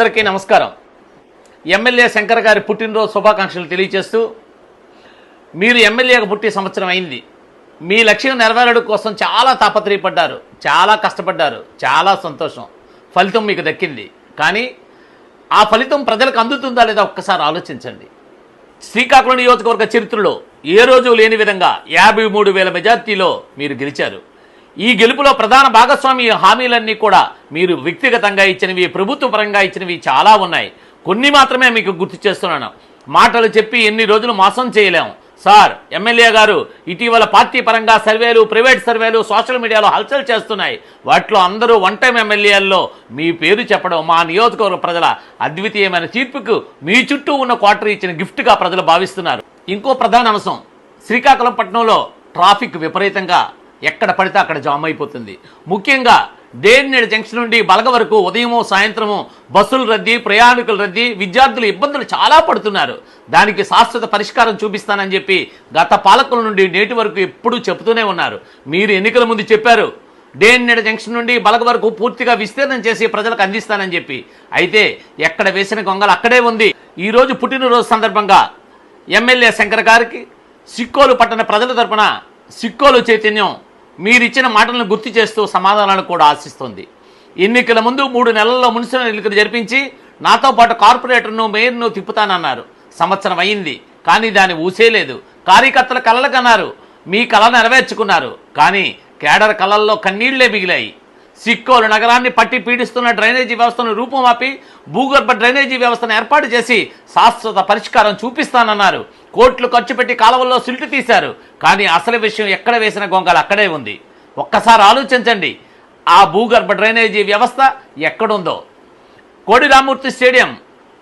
అందరికీ నమస్కారం. ఎమ్మెల్యే శంకర్ గారి పుట్టినరోజు శుభాకాంక్షలు తెలియజేస్తూ మీరు ఎమ్మెల్యేగా పుట్టి సంవత్సరం అయింది. మీ లక్ష్యం నెరవేరడం కోసం చాలా తాపత్రయపడ్డారు చాలా కష్టపడ్డారు చాలా సంతోషం ఫలితం మీకు దక్కింది. కానీ ఆ ఫలితం ప్రజలకు అందుతుందా లేదా ఒక్కసారి ఆలోచించండి. శ్రీకాకుళం నియోజకవర్గ చరిత్రలో ఏ రోజు లేని విధంగా యాభై మూడు వేల మెజార్టీలో మీరు గెలిచారు. ఈ గెలుపులో ప్రధాన భాగస్వామి హామీలన్నీ కూడా మీరు వ్యక్తిగతంగా ఇచ్చినవి ప్రభుత్వ పరంగా ఇచ్చినవి చాలా ఉన్నాయి. కొన్ని మాత్రమే మీకు గుర్తు చేస్తున్నాను. మాటలు చెప్పి ఎన్ని రోజులు మోసం చేయలేము సార్ ఎమ్మెల్యే గారు ఇటీవల పార్టీ పరంగా సర్వేలు ప్రైవేట్ సర్వేలు సోషల్ మీడియాలో హల్చల్ చేస్తున్నాయి. వాటిలో అందరూ వన్ టైం ఎమ్మెల్యేల్లో మీ పేరు చెప్పడం మా నియోజకవర్గ ప్రజల అద్వితీయమైన తీర్పుకు మీ చుట్టూ ఉన్న క్వార్టర్ ఇచ్చిన గిఫ్ట్గా ప్రజలు భావిస్తున్నారు. ఇంకో ప్రధాన అంశం శ్రీకాకుళం పట్టణంలో ట్రాఫిక్ విపరీతంగా ఎక్కడ పడితే అక్కడ జామ్ అయిపోతుంది. ముఖ్యంగా దేనినేడు జంక్షన్ నుండి బలగ వరకు ఉదయము సాయంత్రము బస్సులు రద్దీ ప్రయాణికుల రద్దీ విద్యార్థులు ఇబ్బందులు చాలా పడుతున్నారు. దానికి శాశ్వత పరిష్కారం చూపిస్తానని చెప్పి గత పాలకుల నుండి నేటి వరకు ఎప్పుడూ చెబుతూనే ఉన్నారు. మీరు ఎన్నికల ముందు చెప్పారు డేన్నెడ జంక్షన్ నుండి బలగ వరకు పూర్తిగా విస్తీర్ణం చేసి ప్రజలకు అందిస్తానని చెప్పి. అయితే ఎక్కడ వేసిన గొంగలు అక్కడే ఉంది. ఈరోజు పుట్టినరోజు సందర్భంగా ఎమ్మెల్యే శంకర్ గారికి సిక్కోలు పట్టణ ప్రజల తరపున సిక్కోలు చైతన్యం మీరిచ్చిన మాటలను గుర్తు చేస్తూ సమాధానాలు కూడా ఆశిస్తుంది. ఎన్నికల ముందు మూడు నెలల్లో మున్సిపల్ ఎన్నికలు జరిపించి నాతో పాటు కార్పొరేటర్ను మేయర్ను తిప్పుతానన్నారు. సంవత్సరం అయింది కానీ దాని ఊసేలేదు కార్యకర్తల కలలు కన్నారు. మీ కళ నెరవేర్చుకున్నారు. కానీ కేడర్ కళల్లో కన్నీళ్ళే మిగిలాయి. సిక్కోలు నగరాన్ని పట్టి పీడిస్తున్న డ్రైనేజీ వ్యవస్థను రూపుమాపి భూగర్భ డ్రైనేజీ వ్యవస్థను ఏర్పాటు చేసి శాశ్వత పరిష్కారం చూపిస్తానన్నారు. కోట్లు ఖర్చు పెట్టి కాలువల్లో సిల్టు తీశారు. కానీ అసలు విషయం ఎక్కడ వేసిన గొంగలు అక్కడే ఉంది. ఒక్కసారి ఆలోచించండి. ఆ భూగర్భ డ్రైనేజీ వ్యవస్థ ఎక్కడుందో. కోడి రామూర్తి స్టేడియం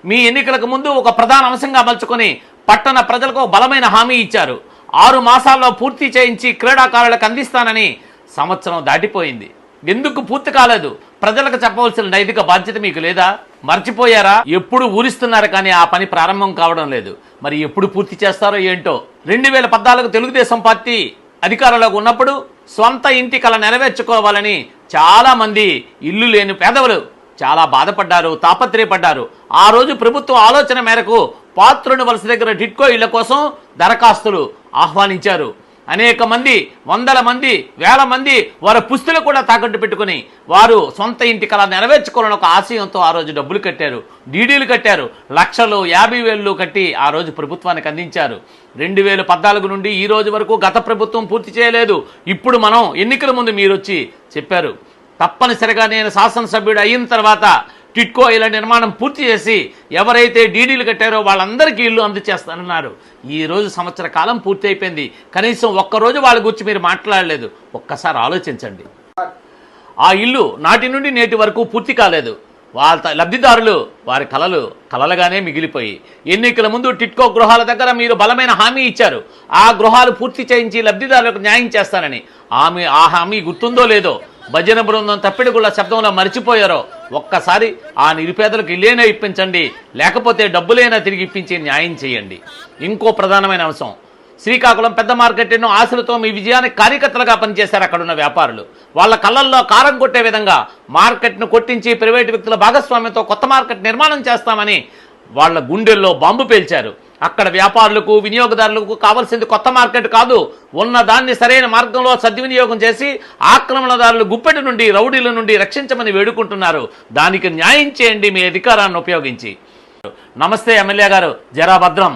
మీ ఎన్నికలకు ముందు ఒక ప్రధాన అంశంగా మలుచుకొని పట్టణ ప్రజలకు బలమైన హామీ ఇచ్చారు. ఆరు మాసాల్లో పూర్తి చేయించి క్రీడాకారులకు అందిస్తానని సంవత్సరం దాటిపోయింది. ఎందుకు పూర్తి కాలేదు? ప్రజలకు చెప్పవలసిన నైతిక బాధ్యత మీకు లేదా? మర్చిపోయారా? ఎప్పుడు ఊరిస్తున్నారు కానీ ఆ పని ప్రారంభం కావడం లేదు. మరి ఎప్పుడు పూర్తి చేస్తారో ఏంటో? రెండు వేల పద్నాలుగు తెలుగుదేశం పార్టీ అధికారంలోకి ఉన్నప్పుడు సొంత ఇంటి కళ నెరవేర్చుకోవాలని చాలామంది ఇల్లు లేని పేదవులు చాలా బాధపడ్డారు తాపత్రయపడ్డారు. ఆ రోజు ప్రభుత్వం ఆలోచన మేరకు పాత్రుని వలస దగ్గర టిట్కో ఇళ్ళ కోసం దరఖాస్తులు ఆహ్వానించారు. అనేక మంది వందల మంది వేల మంది వారి పుస్తులు కూడా తాకట్టు పెట్టుకుని వారు సొంత ఇంటి కళ నెరవేర్చుకోవాలని ఒక ఆశయంతో ఆ రోజు డబ్బులు కట్టారు డీడీలు కట్టారు లక్షలు యాభై వేలు కట్టి ఆ రోజు ప్రభుత్వానికి అందించారు. రెండు వేల పద్నాలుగు నుండి ఈ రోజు వరకు గత ప్రభుత్వం పూర్తి చేయలేదు. ఇప్పుడు మనం ఎన్నికల ముందు మీరు వచ్చి చెప్పారు తప్పనిసరిగా నేను శాసనసభ్యుడు అయిన తర్వాత టిట్కో ఇలా నిర్మాణం పూర్తి చేసి ఎవరైతే డీడీలు కట్టారో వాళ్ళందరికీ ఇల్లు అందజేస్తానన్నారు. ఈ రోజు సంవత్సర కాలం పూర్తి అయిపోయింది. కనీసం ఒక్కరోజు వాళ్ళ గురించి మీరు మాట్లాడలేదు. ఒక్కసారి ఆలోచించండి. ఆ ఇల్లు నాటి నుండి నేటి వరకు పూర్తి కాలేదు. వాళ్ళ లబ్ధిదారులు వారి కలలు కలలుగానే మిగిలిపోయి ఎన్నికల ముందు టిట్కో గృహాల దగ్గర మీరు బలమైన హామీ ఇచ్చారు. ఆ గృహాలు పూర్తి చేయించి లబ్ధిదారులకు న్యాయం చేస్తానని. ఆమె ఆ హామీ గుర్తుందో లేదో భజన బృందం తప్పిడిగుళ్ళ శబ్దంలో మర్చిపోయారో ఒక్కసారి ఆ నిరుపేదలకు ఇల్లేనా ఇప్పించండి లేకపోతే డబ్బులైనా తిరిగి ఇప్పించి న్యాయం చేయండి. ఇంకో ప్రధానమైన అంశం శ్రీకాకుళం పెద్ద మార్కెట్ ఎన్నో ఆశలతో మీ విజయానికి కార్యకర్తలుగా పనిచేశారు అక్కడున్న వ్యాపారులు. వాళ్ళ కళ్ళల్లో కారం కొట్టే విధంగా మార్కెట్ను కొట్టించి ప్రైవేటు వ్యక్తుల భాగస్వామ్యంతో కొత్త మార్కెట్ నిర్మాణం చేస్తామని వాళ్ళ గుండెల్లో బాంబు పేల్చారు. అక్కడ వ్యాపారులకు వినియోగదారులకు కావాల్సింది కొత్త మార్కెట్ కాదు. ఉన్న దాన్ని సరైన మార్గంలో సద్వినియోగం చేసి ఆక్రమణదారులు గుప్పెటి నుండి రౌడీల నుండి రక్షించమని వేడుకుంటున్నారు. దానికి న్యాయం చేయండి మీ అధికారాన్ని ఉపయోగించి. నమస్తే ఎమ్మెల్యే గారు జరాభద్రం